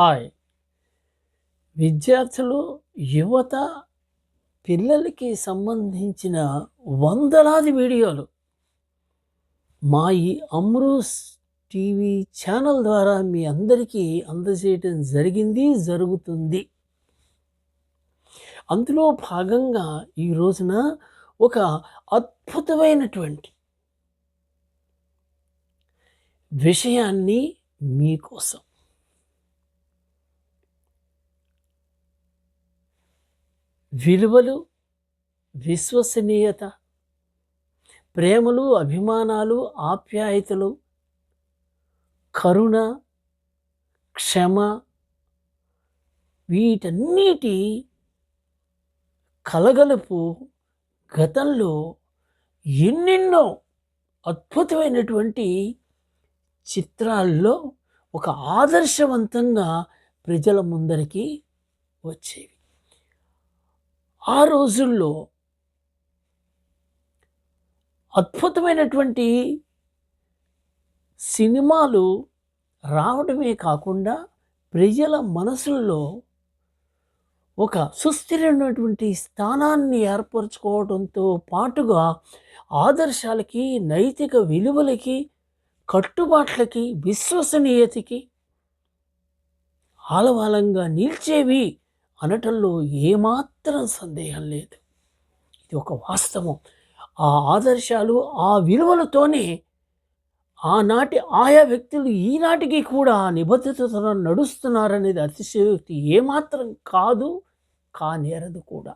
Hi. విద్యార్థులు యువత పిల్లలకి సంబంధించిన వందలాది వీడియోలు మా ఈ అమ్రూస్ టీవీ ఛానల్ ద్వారా మీ అందరికీ అందజేయటం జరిగింది జరుగుతుంది. అందులో భాగంగా ఈ రోజున ఒక అద్భుతమైనటువంటి విషయాన్ని మీకోసం విలువలు విశ్వసనీయత ప్రేమలు అభిమానాలు ఆప్యాయతలు కరుణ క్షమ వీటన్నిటి కలగలుపు గతంలో ఎన్నెన్నో అద్భుతమైనటువంటి చిత్రాల్లో ఒక ఆదర్శవంతంగా ప్రజల ముందరికి వచ్చేవి. ఆ రోజుల్లో అద్భుతమైనటువంటి సినిమాలు రావడమే కాకుండా ప్రజల మనసుల్లో ఒక సుస్థిరమైనటువంటి స్థానాన్ని ఏర్పరచుకోవడంతో పాటుగా ఆదర్శాలకి నైతిక విలువలకి కట్టుబాట్లకి విశ్వసనీయతకి ఆలవాలంగా నిలిచేవి అనటంలో ఏమాత్రం సందేహం లేదు. ఇది ఒక వాస్తవం. ఆ ఆదర్శాలు ఆ విలువలతోనే ఆనాటి ఆయా వ్యక్తులు ఈనాటికి కూడా నిబద్ధతతో నడుస్తున్నారనేది అతిశయోక్తి ఏమాత్రం కాదు కానేరదు కూడా.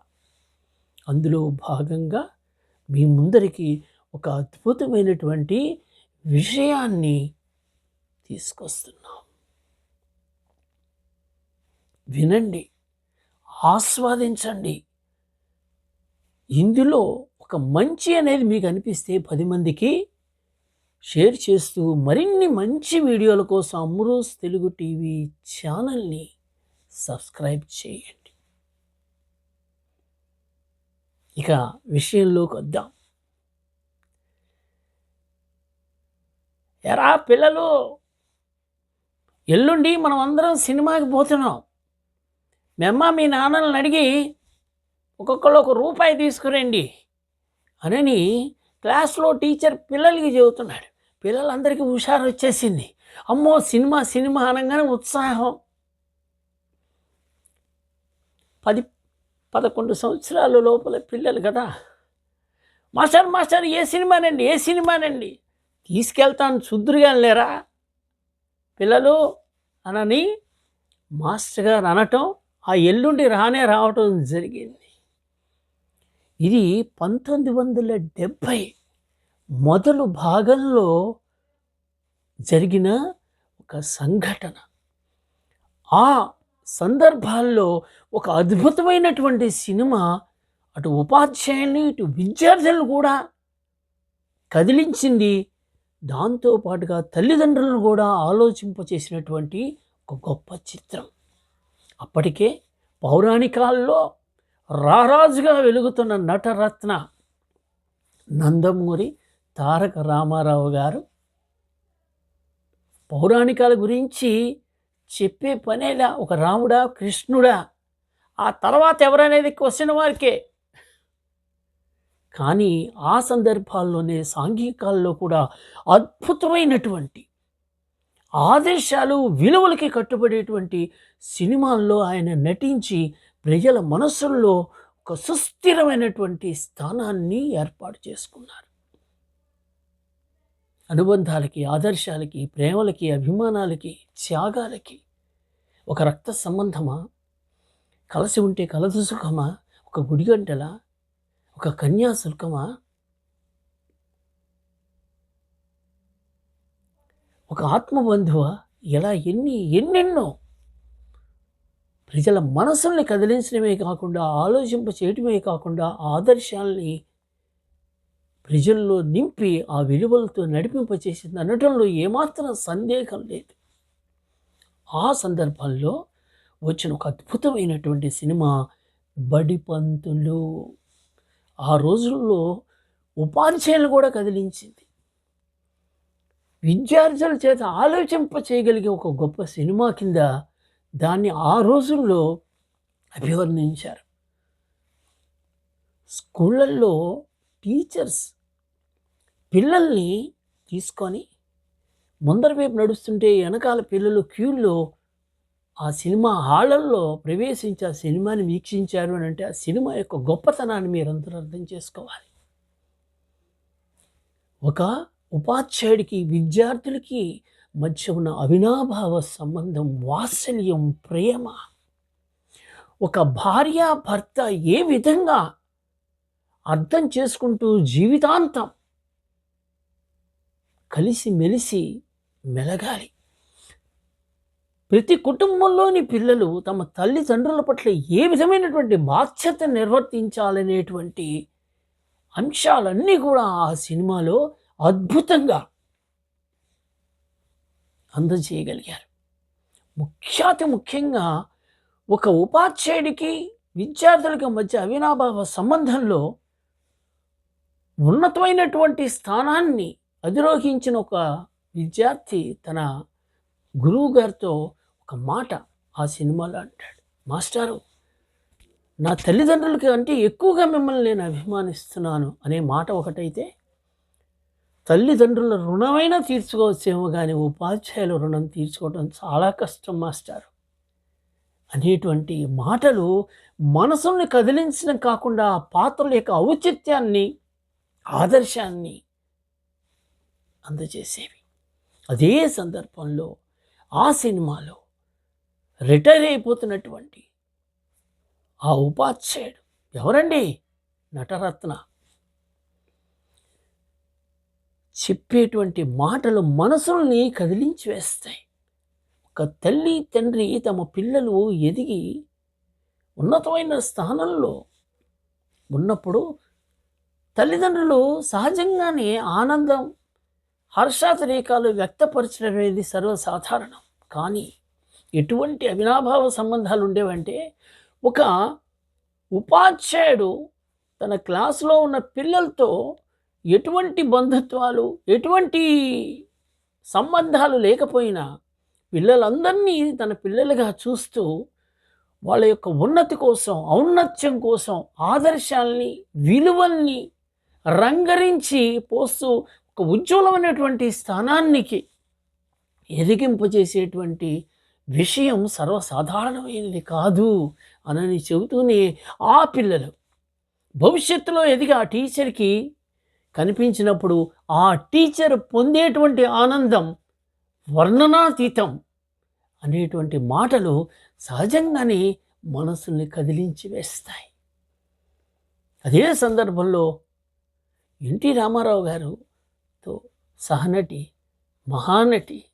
అందులో భాగంగా మీ ముందరికి ఒక అద్భుతమైనటువంటి విషయాన్ని తీసుకొస్తున్నాం. వినండి. ఆస్వాదించండి. ఇందులో ఒక మంచి అనేది మీకు అనిపిస్తే పది మందికి షేర్ చేస్తూ మరిన్ని మంచి వీడియోల కోసం అమ్రోస్ తెలుగు టీవీ ఛానల్ని సబ్స్క్రైబ్ చేయండి. ఇక విషయంలోకి వద్దాం. ఎరా పిల్లలు ఎల్లుండి మనం అందరం సినిమాకి పోతున్నాం. మీ అమ్మ మీ నాన్నలను అడిగి ఒక్కొక్కరు ఒక రూపాయి తీసుకురండి అని క్లాస్లో టీచర్ పిల్లలకి చెబుతున్నాడు. పిల్లలందరికీ హుషారు వచ్చేసింది అమ్మో సినిమా సినిమా అనగానే ఉత్సాహం. పది పదకొండు సంవత్సరాల లోపల పిల్లలు కదా. మాస్టర్ మాస్టర్ ఏ సినిమానండి ఏ సినిమానండి? తీసుకెళ్తాను శుద్ధురుగా లేరా పిల్లలు అనని మాస్టర్ గారు అనటం ఆ ఎల్లుండి రానే రావటం జరిగింది. ఇది పంతొమ్మిది వందల డెబ్భై మొదలు భాగంలో జరిగిన ఒక సంఘటన. ఆ సందర్భాల్లో ఒక అద్భుతమైనటువంటి సినిమా అటు ఉపాధ్యాయుల్ని ఇటు విద్యార్థులను కూడా కదిలించింది. దాంతోపాటుగా తల్లిదండ్రులను కూడా ఆలోచింపచేసినటువంటి ఒక గొప్ప చిత్రం. అప్పటికే పౌరాణికాల్లో రారాజుగా వెలుగుతున్న నటరత్న నందమూరి తారక రామారావు గారు పౌరాణికాల గురించి చెప్పే పనేలా ఒక రాముడా కృష్ణుడా ఆ తర్వాత ఎవరనేది క్వశ్చన్ వారికే కానీ ఆ సందర్భాల్లోనే సాంఘికాల్లో కూడా అద్భుతమైనటువంటి ఆదేశాలు విలువలకి కట్టుబడేటువంటి సినిమాల్లో ఆయన నటించి ప్రజల మనసుల్లో ఒక సుస్థిరమైనటువంటి స్థానాన్ని ఏర్పాటు చేసుకున్నారు. అనుబంధాలకి ఆదర్శాలకి ప్రేమలకి అభిమానాలకి త్యాగాలకి ఒక రక్త సంబంధమా? కలిసి ఉంటే కలదు సుఖమా? ఒక గుడిగంటలా? ఒక కన్యాశుల్కమా ఒక ఆత్మబంధువ ఇలా ఎన్ని ఎన్నెన్నో ప్రజల మనసుల్ని కదిలించడమే కాకుండా ఆలోచింప చేయటమే కాకుండా ఆదర్శాల్ని ప్రజల్లో నింపి ఆ విలువలతో నడిపింపచేసింది అనటంలో ఏమాత్రం సందేహం లేదు. ఆ సందర్భంలో వచ్చిన ఒక అద్భుతమైనటువంటి సినిమా బడిపంతులు ఆ రోజుల్లో ఉపాధ్యాయులు కూడా కదిలించింది. విద్యార్థుల చేత ఆలోచింప చేయగలిగే ఒక గొప్ప సినిమా కింద దాన్ని ఆ రోజుల్లో అభివర్ణించారు. స్కూళ్ళల్లో టీచర్స్ పిల్లల్ని తీసుకొని ముందర వైపు నడుస్తుంటే వెనకాల పిల్లలు క్యూల్లో ఆ సినిమా హాళ్ళల్లో ప్రవేశించి ఆ సినిమాని వీక్షించారు అని అంటే ఆ సినిమా యొక్క గొప్పతనాన్ని మీరందరూ అర్థం చేసుకోవాలి. ఒక ఉపాధ్యాయుడికి విద్యార్థులకి మధ్య ఉన్న అవినాభావ సంబంధం వాత్సల్యం ప్రేమ. ఒక భార్య భర్త ఏ విధంగా అర్థం చేసుకుంటూ జీవితాంతం కలిసి మెలిసి మెలగాలి? ప్రతి కుటుంబంలోని పిల్లలు తమ తల్లిదండ్రుల పట్ల ఏ విధమైనటువంటి బాధ్యత నిర్వర్తించాలనేటువంటి అంశాలన్నీ కూడా ఆ సినిమాలో అద్భుతంగా అందజేయగలిగారు. ముఖ్యాతి ముఖ్యంగా ఒక ఉపాధ్యాయుడికి విద్యార్థులకి మధ్య అవినాభావ సంబంధంలో ఉన్నతమైనటువంటి స్థానాన్ని అధిరోహించిన ఒక విద్యార్థి తన గురువు గారితో ఒక మాట ఆ సినిమాలో అంటాడు. మాస్టారు నా తల్లిదండ్రులకి అంటే ఎక్కువగా మిమ్మల్ని నేను అభిమానిస్తున్నాను అనే మాట ఒకటైతే తల్లిదండ్రుల రుణమైనా తీర్చుకోవచ్చేమో కానీ ఉపాధ్యాయుల రుణం తీర్చుకోవడం చాలా కష్టం మాస్టారు. అనేటువంటి మాటలు మనసుల్ని కదిలించడం కాకుండా ఆ పాత్రల యొక్క ఔచిత్యాన్ని ఆదర్శాన్ని అందజేసేవి. అదే సందర్భంలో ఆ సినిమాలో రిటైర్ అయిపోతున్నటువంటి ఆ ఉపాధ్యాయుడు ఎవరండి? నటరత్న. చెప్పేటువంటి మాటలు మనసుల్ని కదిలించి వేస్తాయి. ఒక తల్లి తండ్రి తమ పిల్లలు ఎదిగి ఉన్నతమైన స్థానంలో ఉన్నప్పుడు తల్లిదండ్రులు సహజంగానే ఆనందం హర్షాతిరేకాలు వ్యక్తపరచడం అనేది సర్వసాధారణం. కానీ ఎటువంటి అవినాభావ సంబంధాలు ఉండేవంటే ఒక ఉపాధ్యాయుడు తన క్లాసులో ఉన్న పిల్లలతో ఎటువంటి బంధుత్వాలు ఎటువంటి సంబంధాలు లేకపోయినా పిల్లలందరినీ తన పిల్లలుగా చూస్తూ వాళ్ళ యొక్క ఉన్నతి కోసం ఔన్నత్యం కోసం ఆదర్శాల్ని విలువల్ని రంగరించి పోస్తూ ఒక ఉజ్వలమైనటువంటి స్థానానికి ఎదిగింపజేసేటువంటి విషయం సర్వసాధారణమైనది కాదు అనని చెబుతూనే ఆ పిల్లలు భవిష్యత్తులో ఎదిగి ఆ టీచర్కి కనిపించినప్పుడు ఆ టీచర్ పొందేటువంటి ఆనందం వర్ణనాతీతం అనేటువంటి మాటలు సహజంగానే మనసుల్ని కదిలించి వేస్తాయి. అదే సందర్భంలో ఎన్టీ రామారావు గారుతో సహనటి మహానటి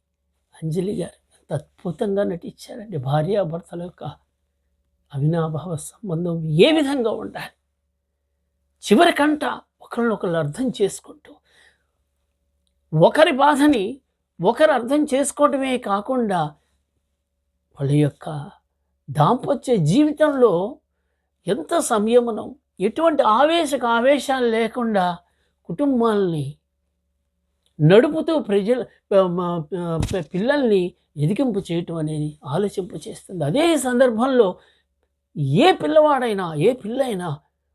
అంజలి గారు ఎంత అద్భుతంగా నటించారండి. భార్యాభర్తల యొక్క అవినాభావ సంబంధం ఏ విధంగా ఉండాలి? చివరికంట ఒకరినొకరు అర్థం చేసుకుంటూ ఒకరి బాధని ఒకరు అర్థం చేసుకోవటమే కాకుండా వాళ్ళ యొక్క దాంపత్య జీవితంలో ఎంత సంయమనం ఎటువంటి ఆవేశక ఆవేశాలు లేకుండా కుటుంబాలని నడుపుతూ ప్రజల పిల్లల్ని ఎదిగింపు చేయటం అనేది ఆలోచింపు చేస్తుంది. అదే సందర్భంలో ఏ పిల్లవాడైనా ఏ పిల్ల అయినా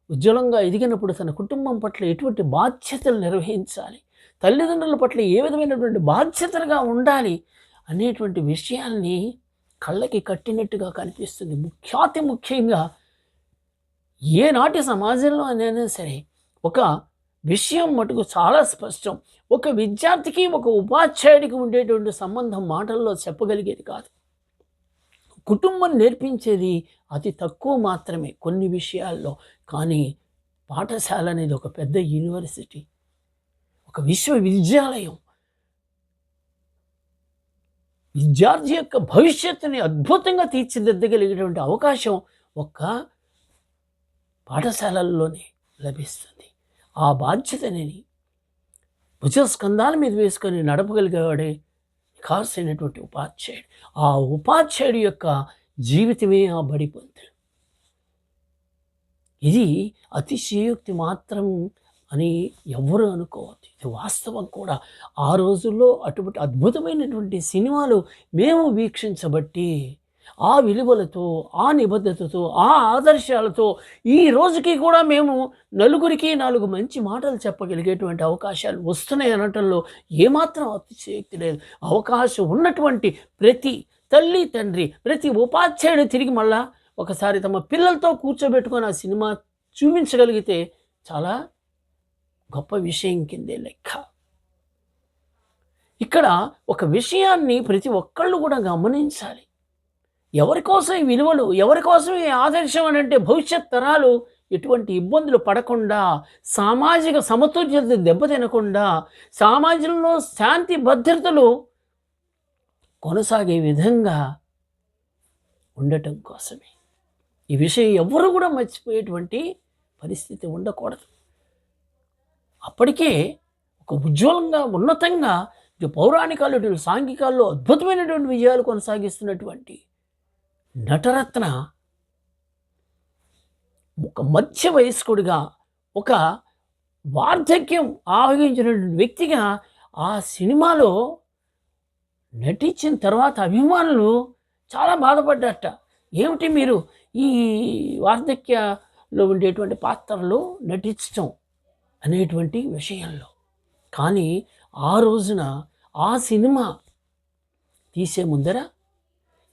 ఉజ్వలంగా ఎదిగినప్పుడు తన కుటుంబం పట్ల ఎటువంటి బాధ్యతలు నిర్వహించాలి? తల్లిదండ్రుల పట్ల ఏ విధమైనటువంటి బాధ్యతలుగా ఉండాలి అనేటువంటి విషయాల్ని కళ్ళకి కట్టినట్టుగా కనిపిస్తుంది. ముఖ్యాతి ముఖ్యంగా ఏనాటి సమాజంలో అయినా సరే ఒక విషయం మటుకు చాలా స్పష్టం. ఒక విద్యార్థికి ఒక ఉపాధ్యాయుడికి ఉండేటువంటి సంబంధం మాటల్లో చెప్పగలిగేది కాదు. కుటుంబం నేర్పించేది అతి తక్కువ మాత్రమే కొన్ని విషయాల్లో. కానీ పాఠశాల అనేది ఒక పెద్ద యూనివర్సిటీ ఒక విశ్వవిద్యాలయం. విద్యార్థి యొక్క భవిష్యత్తుని అద్భుతంగా తీర్చిదిద్దగలిగేటువంటి అవకాశం ఒక్క పాఠశాలల్లోనే లభిస్తుంది. ఆ బాధ్యతని భుజస్కంధాల మీద వేసుకొని నడపగలిగేవాడే ఖాసైనటువంటి ఉపాధ్యాయుడు. ఆ ఉపాధ్యాయుడి యొక్క జీవితమే ఆ బడి ఇది అతిశయోక్తి మాత్రం అని ఎవ్వరూ అనుకోవద్దు. ఇది వాస్తవం కూడా. ఆ రోజుల్లో అటువంటి అద్భుతమైనటువంటి సినిమాలు మేము వీక్షించబట్టి ఆ విలువలతో ఆ నిబద్ధతతో ఆ ఆదర్శాలతో ఈ రోజుకి కూడా మేము నలుగురికి నాలుగు మంచి మాటలు చెప్పగలిగేటువంటి అవకాశాలు వస్తున్నాయి అనటంలో ఏమాత్రం అతిశయోక్తి లేదు. అవకాశం ఉన్నటువంటి ప్రతి తల్లి తండ్రి ప్రతి ఉపాధ్యాయుడు తిరిగి మళ్ళా ఒకసారి తమ పిల్లలతో కూర్చోబెట్టుకొని ఆ సినిమా చూపించగలిగితే చాలా గొప్ప విషయం కిందే లెక్క. ఇక్కడ ఒక విషయాన్ని ప్రతి ఒక్కళ్ళు కూడా గమనించాలి. ఎవరి కోసం ఈ విలువలు ఎవరి కోసం ఈ ఆదర్శం అని అంటే భవిష్యత్ తరాలు ఎటువంటి ఇబ్బందులు పడకుండా సామాజిక సమతుల్యత దెబ్బతినకుండా సమాజంలో శాంతి భద్రతలు కొనసాగే విధంగా ఉండటం కోసమే. ఈ విషయం ఎవరు కూడా మర్చిపోయేటువంటి పరిస్థితి ఉండకూడదు. అప్పటికే ఒక ఉజ్వలంగా ఉన్నతంగా పౌరాణికాలు ఇటు సాంఘికాల్లో అద్భుతమైనటువంటి విజయాలు కొనసాగిస్తున్నటువంటి నటరత్న ఒక మధ్య వయస్కుడిగా ఒక వార్ధక్యం ఆవగించినటువంటి వ్యక్తిగా ఆ సినిమాలో నటించిన తర్వాత అభిమానులు చాలా బాధపడ్డట ఏమిటి మీరు ఈ వార్ధక్యలో ఉండేటువంటి పాత్రలు నటించటం అనేటువంటి విషయంలో. కానీ ఆ రోజున ఆ సినిమా తీసే ముందర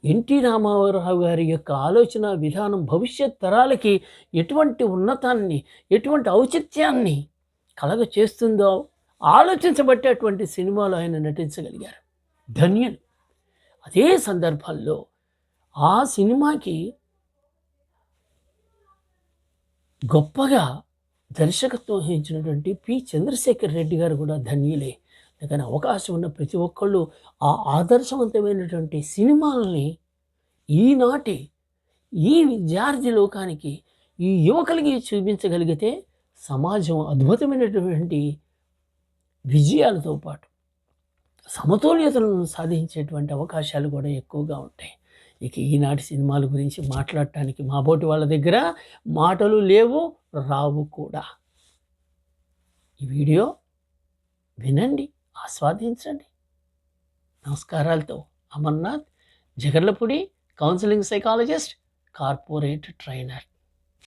ఎన్టీ రామారావు గారి యొక్క ఆలోచన విధానం భవిష్యత్ తరాలకి ఎటువంటి ఉన్నతాన్ని ఎటువంటి ఔచిత్యాన్ని కలగ చేస్తుందో ఆలోచించబట్టేటువంటి సినిమాలో ఆయన నటించగలిగారు. ధన్యులు. అదే సందర్భాల్లో ఆ సినిమాకి గొప్పగా దర్శకత్వం వహించినటువంటి పి. చంద్రశేఖర్ రెడ్డి గారు కూడా ధన్యులే. కానీ అవకాశం ఉన్న ప్రతి ఒక్కళ్ళు ఆ ఆదర్శవంతమైనటువంటి సినిమాలని ఈనాటి ఈ విద్యార్థి లోకానికి ఈ యువకులకి చూపించగలిగితే సమాజం అద్భుతమైనటువంటి విజయాలతో పాటు సమతుల్యతలను సాధించేటువంటి అవకాశాలు కూడా ఎక్కువగా ఉంటాయి. ఇక ఈనాటి సినిమాల గురించి మాట్లాడటానికి మా బోటి వాళ్ళ దగ్గర మాటలు లేవు రావు కూడా. ఈ వీడియో వినండి ఆస్వాదించండి. నమస్కారాలతో Amarnath Jagarlapudi counselling psychologist corporate trainer.